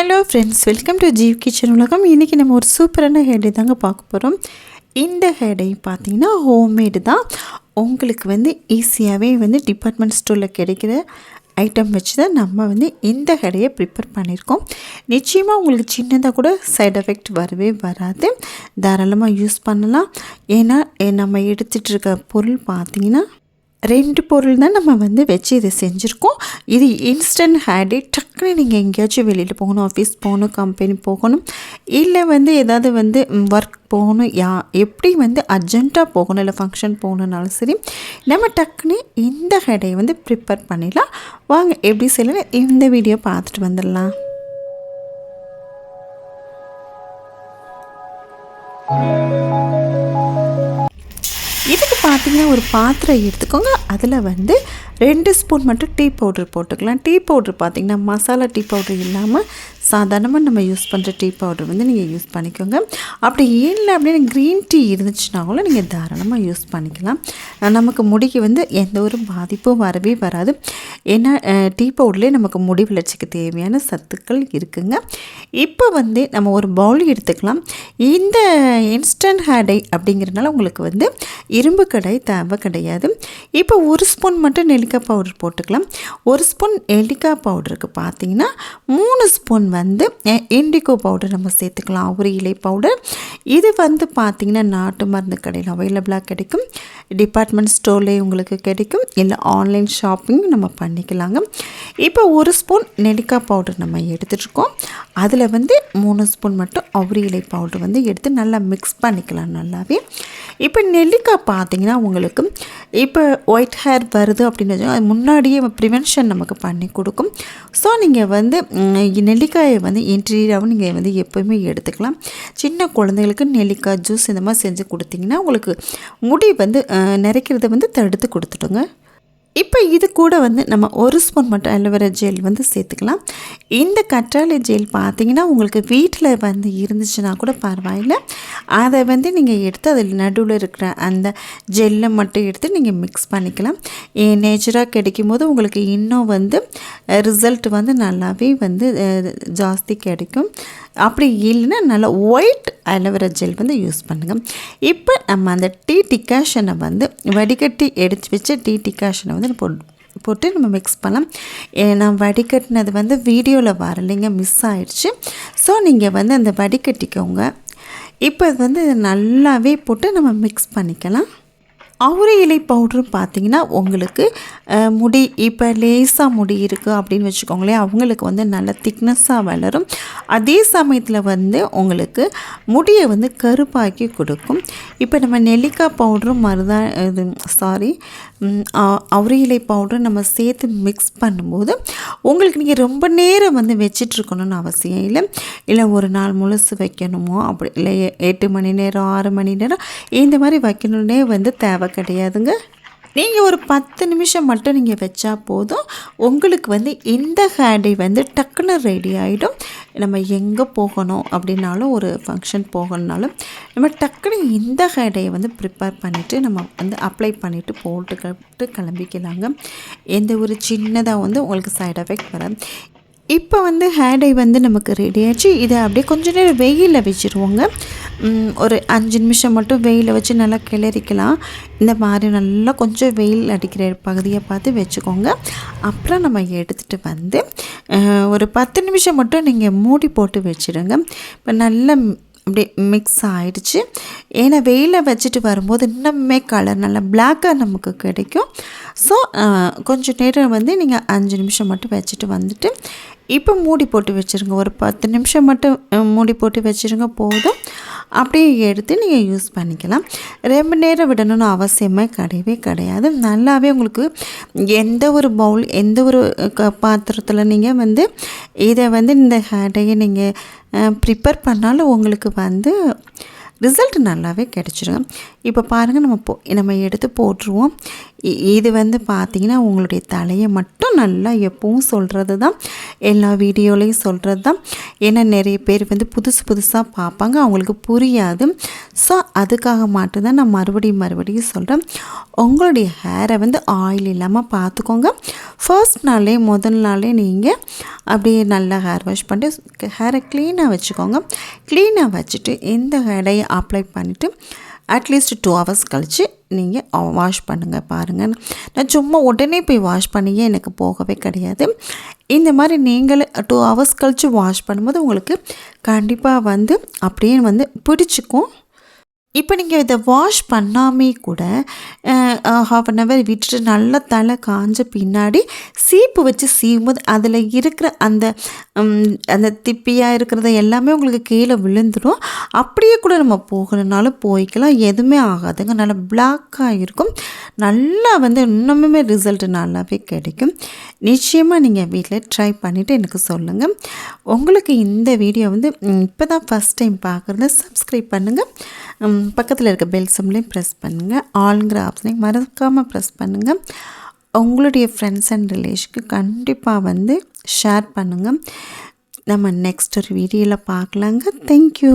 Hello friends welcome to Jeev kitchen உலகம். இன்றைக்கி நம்ம ஒரு சூப்பரான ஹேடை தாங்க பார்க்க போகிறோம் இந்த ஹேடை பார்த்தீங்கன்னா ஹோம்மேடு தான். உங்களுக்கு வந்து ஈஸியாகவே வந்து டிபார்ட்மெண்ட் ஸ்டோரில் கிடைக்கிற ஐட்டம் வச்சு தான் நம்ம வந்து இந்த ஹெடையை ப்ரிப்பேர் பண்ணியிருக்கோம். நிச்சயமாக உங்களுக்கு சின்னதாக கூட சைட் எஃபெக்ட் வரவே வராது. தாராளமாக யூஸ் பண்ணலாம். ஏன்னா நம்ம எடுத்துகிட்டு இருக்க பொருள் பார்த்திங்கன்னா ரெண்டு பொருள் தான் நம்ம வந்து வச்சு இதை செஞ்சுருக்கோம். இது இன்ஸ்டன்ட் ஹேடே டக்குன்னு நீங்கள் எங்கேயாச்சும் வெளியில் போகணும் ஆஃபீஸ் போகணும் கம்பெனி போகணும் இல்லை வந்து ஏதாவது வந்து ஒர்க் போகணும் யா எப்படி வந்து அர்ஜெண்ட்டாக போகணும் இல்லை ஃபங்க்ஷன் போகணுன்னாலும் சரி நம்ம டக்குன்னு இந்த ஹெடையை வந்து ப்ரிப்பேர் பண்ணிடலாம். வாங்க எப்படி செய்யலாம் இந்த வீடியோ பார்த்துட்டு வந்துடலாம். இதுக்கு பார்த்தீங்கன்னா ஒரு பாத்திரம் எடுத்துக்கோங்க. அதில் வந்து ரெண்டு ஸ்பூன் மட்டும் டீ பவுடர் போட்டுக்கலாம். டீ பவுடர் பார்த்திங்கன்னா மசாலா டீ பவுடர் இல்லாமல் சாதாரணமாக நம்ம யூஸ் பண்ணுற டீ பவுடர் வந்து நீங்கள் யூஸ் பண்ணிக்கோங்க. அப்படி இல்லை அப்படின்னு க்ரீன் டீ இருந்துச்சுன்னா கூட நீங்கள் தாராளமாக யூஸ் பண்ணிக்கலாம். நமக்கு முடிக்கு வந்து எந்த ஒரு பாதிப்பும் வரவே வராது. ஏன்னா டீ பவுடர்லேயே நமக்கு முடி வளர்ச்சிக்கு தேவையான சத்துக்கள் இருக்குங்க. இப்போ வந்து நம்ம ஒரு பவுல் எடுத்துக்கலாம். இந்த இன்ஸ்டன்ட் ஹேடை அப்படிங்கிறனால உங்களுக்கு வந்து இரும்பு கடை தேவை கிடையாது. இப்போ ஒரு ஸ்பூன் மட்டும் நெல் நெல்லிக்காய் பவுடர் போட்டுக்கலாம். ஒரு ஸ்பூன் எல்லிக்காய் பவுடருக்கு பார்த்தீங்கன்னா மூணு ஸ்பூன் வந்து இண்டிகோ பவுடர் நம்ம சேர்த்துக்கலாம். ஒரு இலை பவுடர். இது வந்து பார்த்திங்கன்னா நாட்டு மருந்து கடையில் அவைலபிளாக கிடைக்கும். டிபார்ட்மெண்ட் ஸ்டோர்லேயே உங்களுக்கு கிடைக்கும். இல்லை ஆன்லைன் ஷாப்பிங் நம்ம பண்ணிக்கலாங்க. இப்போ ஒரு ஸ்பூன் நெல்லிக்காய் பவுடர் நம்ம எடுத்துகிட்ருக்கோம் அதில் வந்து மூணு ஸ்பூன் மட்டும் அவுரி இலை பவுடர் வந்து எடுத்து நல்லா மிக்ஸ் பண்ணிக்கலாம் நல்லாவே. இப்போ நெல்லிக்காய் பார்த்தீங்கன்னா உங்களுக்கு இப்போ ஒயிட் ஹேர் வருது அப்படின்னு வச்சுக்கோங்க, அது முன்னாடியே ப்ரிவென்ஷன் நமக்கு பண்ணி கொடுக்கும். ஸோ நீங்கள் வந்து நெல்லிக்காயை வந்து இன்டீரியராகவும் நீங்கள் வந்து எப்போயுமே எடுத்துக்கலாம். சின்ன குழந்தைகளுக்கு நெல்லிக்காய் ஜூஸ் இந்த மாதிரி செஞ்சு கொடுத்தீங்கன்னா உங்களுக்கு முடி வந்து நிறைக்கிறத வந்து தடுத்து கொடுத்துடுங்க. இப்போ இது கூட வந்து நம்ம ஒரு ஸ்பூன் மட்டும் அலோவேரா ஜெல் வந்து சேர்த்துக்கலாம். இந்த கற்றாழை ஜெல் பார்த்தீங்கன்னா உங்களுக்கு வீட்டில் வந்து இருந்துச்சுன்னா கூட பரவாயில்ல. அதை வந்து நீங்கள் எடுத்து அதில் நடுவில் இருக்கிற அந்த ஜெல்லை மட்டும் எடுத்து நீங்கள் மிக்ஸ் பண்ணிக்கலாம். நேச்சராக கிடைக்கும் போது உங்களுக்கு இன்னும் வந்து ரிசல்ட் வந்து நல்லாவே வந்து ஜாஸ்தி கிடைக்கும். அப்படி இல்லைன்னா நல்லா ஒயிட் அலோவேரா ஜெல் வந்து யூஸ் பண்ணுங்கள் இப்போ நம்ம அந்த டீ டிகாஷனை வந்து வடிகட்டி எடுத்து வச்ச டீ டிகாஷனை வந்து போட்டு போட்டு நம்ம மிக்ஸ் பண்ணலாம். ஏ, நான் வடிகட்டினது வந்து வீடியோவில் வரலைங்க மிஸ் ஆயிடுச்சு. ஸோ நீங்கள் வந்து அந்த வடிகட்டிக்கோங்க. இப்போ இது வந்து நல்லாவே போட்டு நம்ம மிக்ஸ் பண்ணிக்கலாம். அவுரி இலை பவுடரும் பார்த்தீங்கன்னா உங்களுக்கு முடி இப்போ லேசாக முடி இருக்குது அப்படின்னு வச்சுக்கோங்களேன். அவங்களுக்கு வந்து நல்ல திக்னஸ்ஸாக வளரும். அதே சமயத்தில் வந்து உங்களுக்கு முடியை வந்து கருப்பாக்கி கொடுக்கும். இப்போ நம்ம நெல்லிக்காய் பவுடரும் மருதா இது சாரி அவரையிலை இலை நம்ம சேர்த்து மிக்ஸ் பண்ணும்போது உங்களுக்கு நீங்கள் ரொம்ப நேரம் வந்து வச்சிட்ருக்கணும்னு அவசியம் இல்லை. இல்லை ஒரு நாள் முழுசு வைக்கணுமோ அப்படி இல்லை எட்டு மணி நேரம் ஆறு மணி நேரம் இந்த மாதிரி வைக்கணுன்னே வந்து தேவை கிடையாதுங்க. நீங்கள் ஒரு பத்து நிமிஷம் மட்டும் நீங்கள் வச்சா போதும். உங்களுக்கு வந்து இந்த ஹேடை வந்து டக்குன்னு ரெடி ஆகிடும் நம்ம எங்கே போகணும் அப்படின்னாலும் ஒரு ஃபங்க்ஷன் போகணுன்னாலும் நம்ம டக்குன்னு இந்த ஹேடையை வந்து ப்ரிப்பேர் பண்ணிவிட்டு நம்ம வந்து அப்ளை பண்ணிவிட்டு போட்டுக்கிட்டு கிளம்பிக்கலாங்க. எந்த ஒரு சின்னதாக வந்து உங்களுக்கு சைட் எஃபெக்ட் வராது. இப்போ வந்து ஹேடை வந்து நமக்கு ரெடி ஆச்சு. இதை அப்படியே கொஞ்ச நேரம் வெயிலில் வச்சுருவோங்க. ஒரு அஞ்சு நிமிஷம் மட்டும் வெயிலில் வச்சு நல்லா கிளறிக்கலாம். இந்த மாதிரி நல்லா கொஞ்சம் வெயில் அடிக்கிற பகுதியை பார்த்து வச்சுக்கோங்க. அப்புறம் நம்ம எடுத்துகிட்டு வந்து ஒரு பத்து நிமிஷம் மட்டும் நீங்கள் மூடி போட்டு வச்சுடுங்க இப்போ நல்லா அப்படியே மிக்ஸ் ஆகிடுச்சு ஏன்னா வெயிலில் வச்சுட்டு வரும்போது இன்னுமே கலர் நல்லா பிளாக்காக நமக்கு கிடைக்கும். ஸோ கொஞ்சம் நேரம் வந்து நீங்கள் அஞ்சு நிமிஷம் மட்டும் வச்சுட்டு வந்துட்டு இப்போ மூடி போட்டு வச்சுருங்க. ஒரு பத்து நிமிஷம் மட்டும் மூடி போட்டு வச்சுருங்க போதும். அப்படியே எடுத்து நீங்கள் யூஸ் பண்ணிக்கலாம். ரொம்ப நேரம் விடணும்னு அவசியமே கிடையவே கிடையாது. நல்லாவே உங்களுக்கு எந்த ஒரு பவுல் எந்த ஒரு க பாத்திரத்தில் நீங்கள் வந்து இதை வந்து இந்த ஹேடையை நீங்கள் ப்ரிப்பேர் பண்ணாலும் உங்களுக்கு வந்து ரிசல்ட் நல்லாவே கிடச்சிரும். இப்போ பாருங்கள் நம்ம போ நம்ம எடுத்து போட்டுருவோம். இது வந்து பார்த்திங்கன்னா உங்களுடைய தலையை மட்டும் நல்லா எப்பவும் சொல்கிறது தான் எல்லா வீடியோலையும் சொல்கிறது தான் ஏன்னா நிறைய பேர் வந்து புதுசு புதுசாக பார்ப்பாங்க அவங்களுக்கு புரியாது. ஸோ அதுக்காக மட்டும்தான் நான் மறுபடியும் மறுபடியும் சொல்கிறேன் உங்களுடைய ஹேரை வந்து ஆயில் இல்லாமல் பார்த்துக்கோங்க ஃபர்ஸ்ட் நாளே முதல் நாளே நீங்கள் அப்படியே நல்லா ஹேர் வாஷ் பண்ணிட்டு ஹேரை க்ளீனாக வச்சுக்கோங்க. க்ளீனாக வச்சுட்டு எந்த ஹேரையை அப்ளை பண்ணிவிட்டு அட்லீஸ்ட் டூ ஹவர்ஸ் கழித்து நீங்கள் வாஷ் பண்ணுங்கள் பாருங்கள் நான் சும்மா உடனே போய் வாஷ் பண்ணியே எனக்கு போகவே கிடையாது. இந்த மாதிரி நீங்கள் டூ ஹவர்ஸ் கழித்து வாஷ் பண்ணும்போது உங்களுக்கு கண்டிப்பாக வந்து அப்படியே வந்து பிடிச்சிக்கும். இப்போ நீங்கள் இதை வாஷ் பண்ணாமே கூட ஹாஃப் அன் ஹவர் விட்டுட்டு நல்லா தலை காஞ்ச பின்னாடி சீப்பு வச்சு சீவும்போது அதில் இருக்கிற அந்த அந்த திப்பியாக இருக்கிறத எல்லாமே உங்களுக்கு கீழே விழுந்துடும் அப்படியே கூட நம்ம போகணுன்னாலும் போய்க்கலாம். எதுவுமே ஆகாதுங்க. நல்லா பிளாக்காக இருக்கும். நல்லா வந்து இன்னுமே ரிசல்ட் நல்லாவே கிடைக்கும். நிச்சயமாக நீங்கள் வீட்டில் ட்ரை பண்ணிவிட்டு எனக்கு சொல்லுங்கள் உங்களுக்கு இந்த வீடியோ வந்து இப்போ தான் ஃபஸ்ட் டைம் பார்க்குறத சப்ஸ்கிரைப் பண்ணுங்கள் பக்கத்தில் இருக்க பெல் சிம்லையும் ப்ரெஸ் பண்ணுங்கள் ஆளுங்கிற ஆப்ஷனையும் மறக்காமல் ப்ரெஸ் பண்ணுங்கள் உங்களுடைய ஃப்ரெண்ட்ஸ் அண்ட் ரிலேஷனுக்கு கண்டிப்பாக வந்து ஷேர் பண்ணுங்கள் நம்ம நெக்ஸ்ட் ஒரு வீடியோவில் பார்க்கலாங்க. தேங்க்யூ